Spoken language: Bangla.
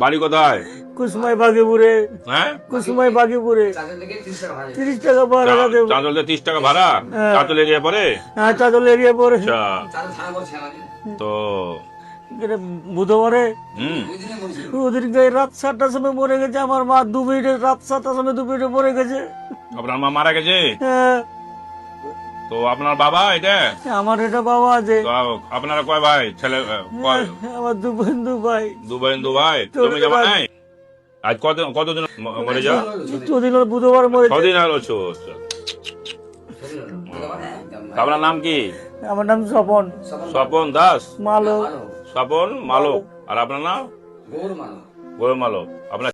বাড়ি কোথায়? কুসমাই বাগিপুরে। হ্যাঁ? কুসমাই বাগিপুরে। তিরিশ টাকা ভাড়া তিরিশ টাকা ভাড়া? হ্যাঁ। চাঁচল এরিয়া পরে? হ্যাঁ চাদল এরিয়া পরে। আচ্ছা। তো বুধবারে। হুম। ওদিনকে রাত সাতটার সময় মরে গেছে। আমার মা দু মিনিটে রাত সাতটার সময় দু মিনিটে মরে গেছে। আপনার মা মারা গেছে? হ্যাঁ, তো আপনার বাবা এটা? আমার এটা বাবা আছে। তো আপনারা কয় ভাই? ছেলে আহ, কয়? আমার দু ভাই দু বোন দু ভাই? তুমি জমা নাই আজ কত কতদিন ম- মরে যা চৌদিন বুধবার মরে ছদিন হলো আচ্ছা আপনার নাম কি? আমার নাম স্বপন। স্বপন দাস? মালো স্বপন মালো আর আপনার নাম? গৌর মালো আপনার